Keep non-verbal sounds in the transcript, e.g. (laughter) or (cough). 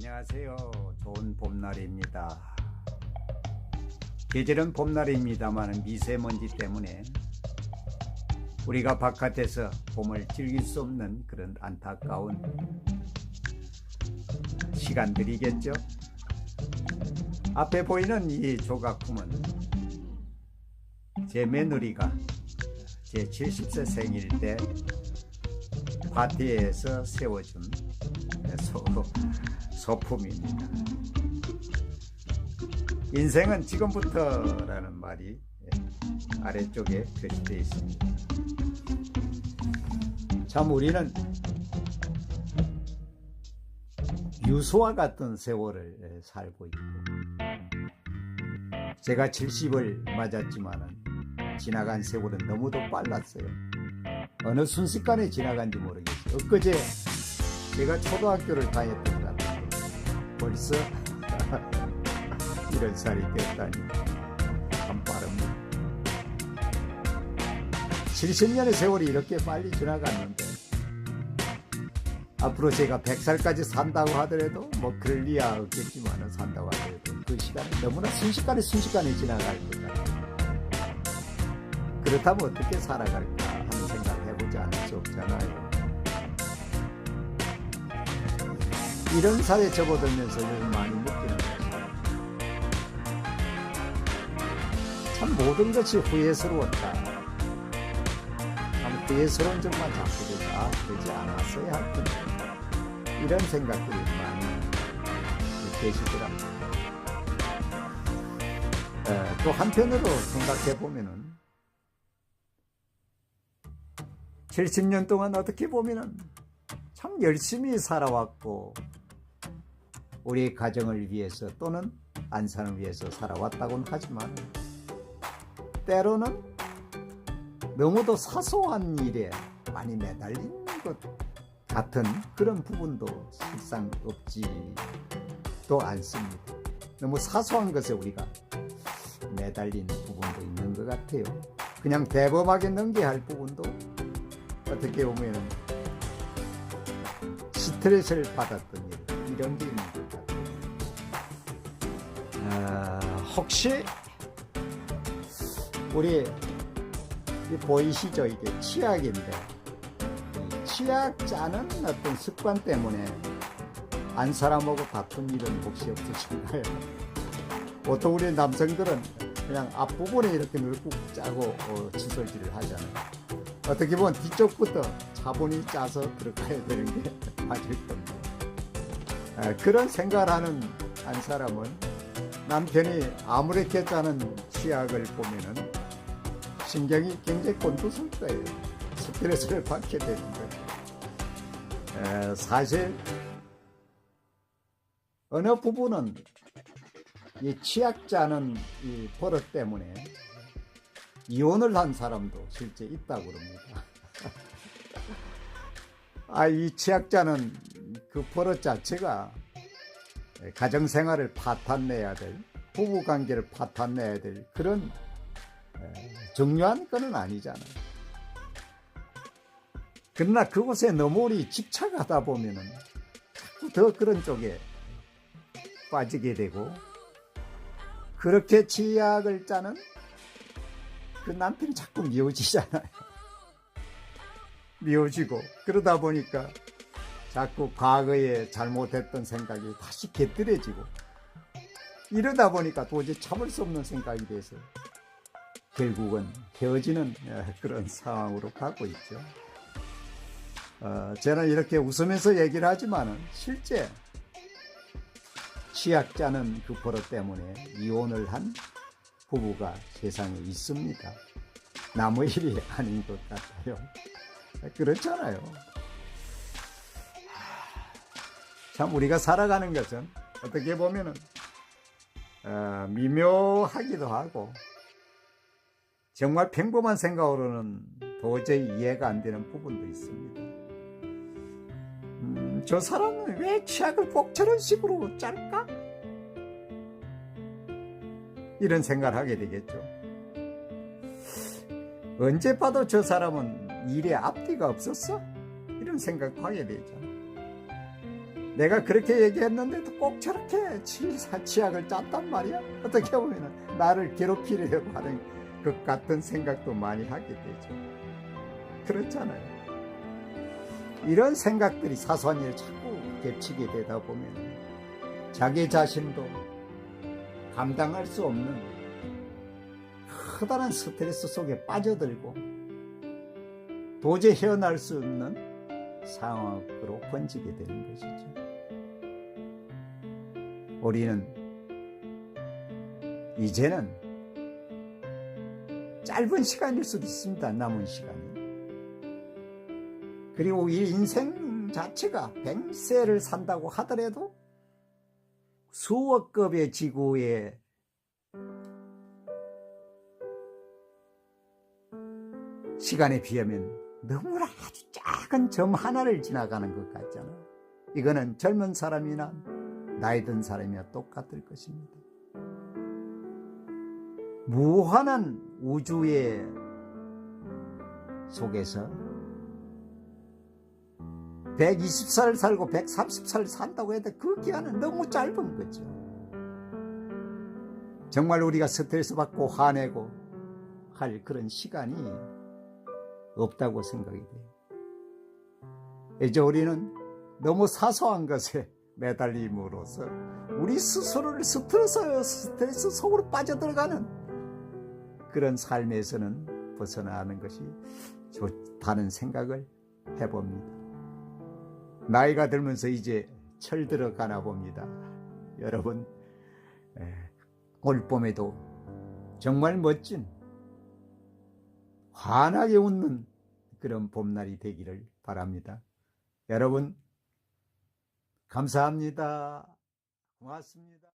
안녕하세요. 좋은 봄날입니다. 계절은 봄날입니다만 미세먼지 때문에 우리가 바깥에서 봄을 즐길 수 없는 그런 안타까운 시간들이겠죠. 앞에 보이는 이 조각품은 제 며느리가 제 70세 생일 때 파티에서 세워준 (laughs) 소, 소품입니다. 인생은 지금부터라는 말이 예, 아래쪽에 표시되어 있습니다. 참 우리는 유수와 같은 세월을 예, 살고 있고 제가 70을 맞았지만은 지나간 세월은 너무도 빨랐어요. 어느 순식간에 지나간지 모르겠어요. 엊그제 제가 초등학교를 다녔던. 벌써 (laughs) 이런 살이 됐다니 참 빠릅니다. 70년의 세월이 이렇게 빨리 지나갔는데 앞으로 제가 100살까지 산다고 하더라도 뭐 그럴 리야 없겠지만 산다고 하더라도 그 시간은 너무나 순식간에 순식간에 지나갈 것 같아요. 그렇다면 어떻게 살아갈까 하는 생각 해보지 않을 수 없잖아요. 이런 사회에 접어들면서 늘 많이 느끼는 것이 참 모든 것이 후회스러웠다. 참 후회스러운 점만 자꾸 되다 아, 그러지 않았어야 할 텐데 이런 생각들이 많이. 에, 또 한편으로 생각해 보면은 70년 동안 어떻게 보면은 참 열심히 살아왔고 우리 가정을 위해서 또는 안산을 위해서 살아왔다고는 하지만 때로는 너무도 사소한 일에 많이 매달리는 것 같은 그런 부분도 실상 없지도 않습니다. 너무 사소한 것에 우리가 매달리는 부분도 있는 것 같아요. 그냥 대범하게 넘겨야 할 부분도 어떻게 보면 스트레스를 받았던 일 이런 게 있는 것 같아요. 아, 혹시 우리 이 보이시죠 이게 치약인데 이 치약 짜는 어떤 습관 때문에 안 사람하고 다툰 일은 혹시 없으신가요? (laughs) 보통 우리 남성들은 그냥 앞부분에 이렇게 늘꾹 짜고 어, 칫솔질을 하잖아요. 어떻게 보면 뒤쪽부터 차분히 짜서 들어가야 되는 게 맞을 겁니다. 아, 그런 생각을 하는 한 사람은 남편이 아무렇게 짜는 치약을 보면은 신경이 굉장히 곤두설 거예요. 스트레스를 받게 되는 거예요. 에, 사실 어느 부분은 이 치약 짜는 이 버릇 때문에 이혼을 한 사람도 실제 있다고 그럽니다. (laughs) 아, 이 치약자는 그 버릇 자체가 가정 생활을 파탄내야 될, 부부 관계를 파탄내야 될 그런 에, 중요한 건은 아니잖아요. 그러나 그곳에 너무 우리 집착하다 보면은 자꾸 더 그런 쪽에 빠지게 되고 그렇게 치약을 짜는 그 남편이 자꾸 미워지잖아요. 미워지고 그러다 보니까 자꾸 과거에 잘못했던 생각이 다시 곁들여지고 이러다 보니까 도저히 참을 수 없는 생각이 돼서 결국은 헤어지는 어, 그런 상황으로 가고 있죠. 어, 저는 이렇게 웃으면서 얘기를 하지만은 실제 취약자는 그 버릇 때문에 이혼을 한 부부가 세상에 있습니다. 남의 일이 아닌 것 같아요. 그렇잖아요. 참 우리가 살아가는 것은 어떻게 보면은 어, 미묘하기도 하고 정말 평범한 생각으로는 도저히 이해가 안 되는 부분도 있습니다. 음, 저 사람은 왜 치약을 꼭 저런 식으로 짤까? 이런 생각을 하게 되겠죠. 언제 봐도 저 사람은 일에 앞뒤가 없었어? 이런 생각 하게 되죠. 내가 그렇게 얘기했는데도 꼭 저렇게 치사 치약을 짰단 말이야. 어떻게 보면 나를 괴롭히려고 하는 것 같은 생각도 많이 하게 되죠. 그렇잖아요. 이런 생각들이 사소한 일 자꾸 겹치게 되다 보면 자기 자신도 감당할 수 없는 커다란 스트레스 속에 빠져들고 도저히 헤어날 수 없는 상황으로 번지게 되는 것이죠. 우리는 이제는 짧은 시간일 수도 있습니다. 남은 시간이. 그리고 이 인생 자체가 100세를 산다고 하더라도 수억 급의 지구에 시간에 비하면 너무나 아주 작은 점 하나를 지나가는 것 같잖아. 이거는 젊은 사람이나 나이 든 사람이나 똑같을 것입니다. 무한한 우주의 속에서 120살 살고 130살 산다고 해도 그 기간은 너무 짧은 거죠. 정말 우리가 스트레스 받고 화내고 할 그런 시간이 없다고 생각이 돼요. 이제 우리는 너무 사소한 것에 매달림으로써 우리 스스로를 스트레스, 스트레스 속으로 빠져들어가는 그런 삶에서는 벗어나는 것이 좋다는 생각을 해봅니다. 나이가 들면서 이제 철 들어 가나 봅니다. 여러분, 에, 올 봄에도 정말 멋진 환하게 웃는 그런 봄날이 되기를 바랍니다. 여러분, 감사합니다. 고맙습니다.